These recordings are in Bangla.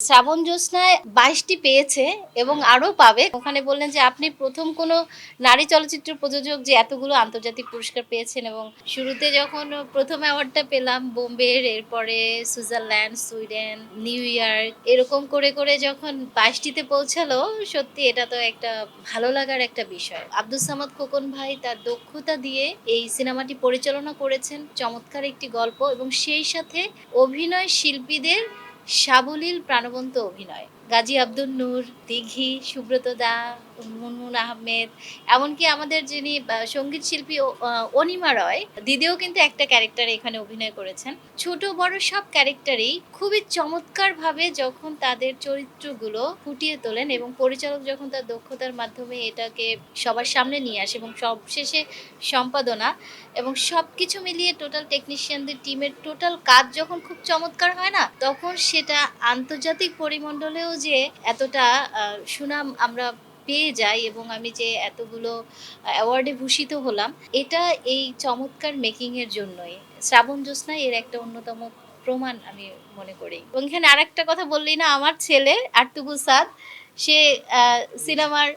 শ্রাবণ জ্যোৎস্নায় বাইশটি পেয়েছে এবং আরও পাবে। ওখানে বললেন যে আপনি প্রথম কোনো নারী চলচ্চিত্র প্রযোজক যে এতগুলো আন্তর্জাতিক পুরস্কার পেয়েছেন এবং শুরুতে যখন প্রথম অ্যাওয়ার্ডটা পেলাম বোম্বের, এরপরে সুইজারল্যান্ড, সুইডেন, নিউ ইয়র্ক, এরকম করে করে যখন বাইশটিতে পৌঁছালো, সত্যি এটা তো একটা ভালো লাগার একটা বিষয়। আব্দুল সামাদ খোকন ভাই তার দক্ষতা দিয়ে এই সিনেমাটি পরিচালনা করেছেন। চমৎকার একটি গল্প এবং সেই সাথে অভিনয় শিল্পীদের সাবলীল প্রাণবন্ত অভিনয়। গাজী আব্দুল নূর, দিঘি, সুব্রত দা, মুনমুন আহমেদ, এমনকি আমাদের যিনি সংগীত শিল্পী অনিমা রয়, দিদিও কিন্তু একটা ক্যারেক্টার এখানে অভিনয় করেছেন। ছোট, বড় সব ক্যারেক্টারই খুবই চমৎকারভাবে যখন তাদের চরিত্রগুলো ফুটিয়ে তোলেন এবং পরিচালক যখন তার দক্ষতার মাধ্যমে এটাকে সবার সামনে নিয়ে আসে এবং সবশেষে সম্পাদনা এবং সব কিছু মিলিয়ে টোটাল টেকনিশিয়ানদের টিমের টোটাল কাজ যখন খুব চমৎকার হয় না, তখন সেটা আন্তর্জাতিক পরিমণ্ডলেও যে এতটা সুনাম আমরা পেয়ে যাই এবং আমি যে এতগুলো অ্যাওয়ার্ডে ভূষিত হলাম, এটা এই চমৎকার মেকিং এর জন্যই। শ্রাবণ জ্যোৎস্না এর একটা অন্যতম প্রমাণ আমি মনে করি। এবং এখানে আরেকটা কথা বললেই না, আমার ছেলে আর্তুবুল সাদ, সে সিনেমার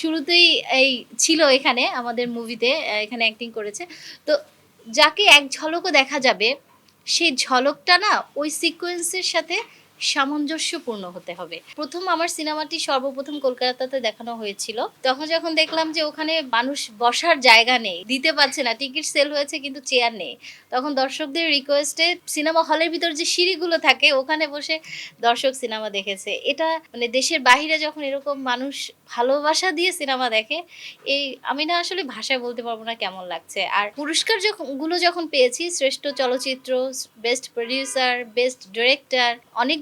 শুরুতেই এই ছিল এখানে আমাদের মুভিতে এখানে অ্যাক্টিং করেছে। তো যাকে এক ঝলকও দেখা যাবে সেই ঝলকটা না ওই সিকোয়েন্সের সাথে সামঞ্জস্যপূর্ণ হতে হবে। প্রথম আমার সিনেমাটি সর্বপ্রথম কলকাতাতে দেখানো হয়েছিল। তখন যখন দেখলাম যে ওখানে মানুষ বসার জায়গা নেই, দিতে পারছে না, টিকিট সেল হয়েছে কিন্তু চেয়ার নেই, তখন দর্শকদের রিকোয়েস্টে সিনেমা হলের ভিতর যে সিঁড়িগুলো থাকে, ওখানে বসে দর্শক সিনেমা দেখেছে। এটা মানে দেশের বাইরে যখন এরকম মানুষ ভালোবাসা দিয়ে সিনেমা দেখে, এই আমি না আসলে ভাষায় বলতে পারব না কেমন লাগছে। আর পুরস্কার যখনগুলো যখন পেয়েছি, শ্রেষ্ঠ চলচ্চিত্র বেস্ট প্রডিউসার বেস্ট ডিরেক্টর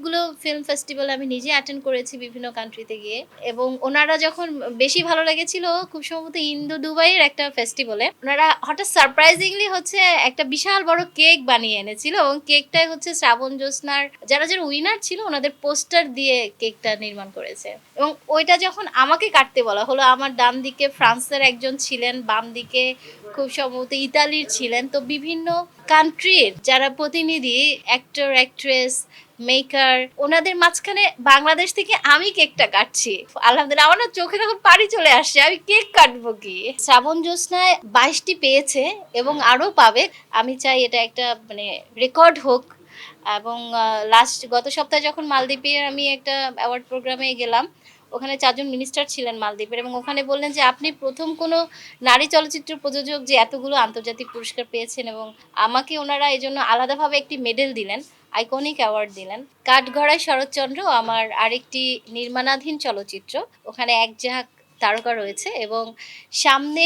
অনেকগুলো ফিল্ম ফেস্টিভ্যাল আমি নিজে অ্যাটেন্ড করেছি বিভিন্ন কান্ট্রিতে গিয়ে। এবং ওনারা যখন বেশি ভালো লেগেছিল, খুব সম্ভবত ইন্দো দুবাইয়ের একটা ফেস্টিভ্যালে ওনারা হঠাৎ সারপ্রাইজিংলি হচ্ছে একটা বিশাল বড় কেক বানিয়ে এনেছিল এবং কেকটাই হচ্ছে শ্রাবণ জ্যোৎস্নার, যারা যারা উইনার ছিল ওনাদের পোস্টার দিয়ে কেকটা নির্মাণ করেছে। এবং ওইটা যখন আমাকে কাটতে বলা হলো, আমার ডান দিকে ফ্রান্সের একজন ছিলেন বাম দিকে খুব সম্ভবত ইতালির ছিলেন। তো বিভিন্ন কান্ট্রির যারা প্রতিনিধি অ্যাক্টর অ্যাক্ট্রেস মেকার ওনাদের মাঝখানে বাংলাদেশ থেকে আমি কেকটা কাটছি। আলহামদুলিল্লাহ, আমার না চোখে তখন পানি চলে আসছে, আমি কেক কাটবো কি? শ্রাবণ জ্যোৎস্নায় বাইশটি পেয়েছে এবং আরও পাবে। আমি চাই এটা একটা মানে রেকর্ড হোক। এবং লাস্ট গত সপ্তাহে যখন মালদ্বীপের আমি একটা অ্যাওয়ার্ড প্রোগ্রামে গেলাম, ওখানে চারজন মিনিস্টার ছিলেন মালদ্বীপের এবং ওখানে বললেন যে, আপনি প্রথম কোনো নারী চলচ্চিত্র প্রযোজক যে এতগুলো আন্তর্জাতিক পুরস্কার পেয়েছেন এবং আমাকে ওনারা এই জন্য আলাদাভাবে একটি মেডেল দিলেন আইকনিক অ্যাওয়ার্ড দিলেন। কাঠগড়ায় শরৎচন্দ্র, আমার আরেকটি নির্মাণাধীন চলচ্চিত্র, ওখানে এক ঝাঁক তারকা রয়েছে এবং সামনে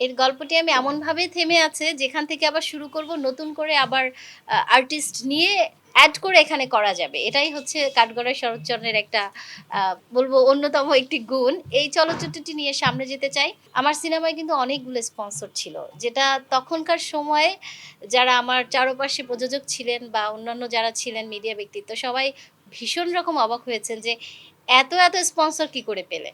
এর গল্পটি আমি এমনভাবে থেমে আছে যেখান থেকে আবার শুরু করব, নতুন করে আবার আর্টিস্ট নিয়ে অ্যাড করে এখানে করা যাবে। এটাই হচ্ছে কাঠগড়ায় শরৎচন্দ্রের একটা বলব অন্যতম একটি গুণ। এই চলচ্চিত্রটি নিয়ে সামনে যেতে চাই। আমার সিনেমায় কিন্তু অনেকগুলো স্পন্সর ছিল, যেটা তখনকার সময়ে যারা আমার চারপাশে প্রযোজক ছিলেন বা অন্যান্য যারা ছিলেন মিডিয়া ব্যক্তিত্ব, সবাই ভীষণ রকম অবাক হয়েছেন যে এত এত স্পন্সর কি করে পেলে।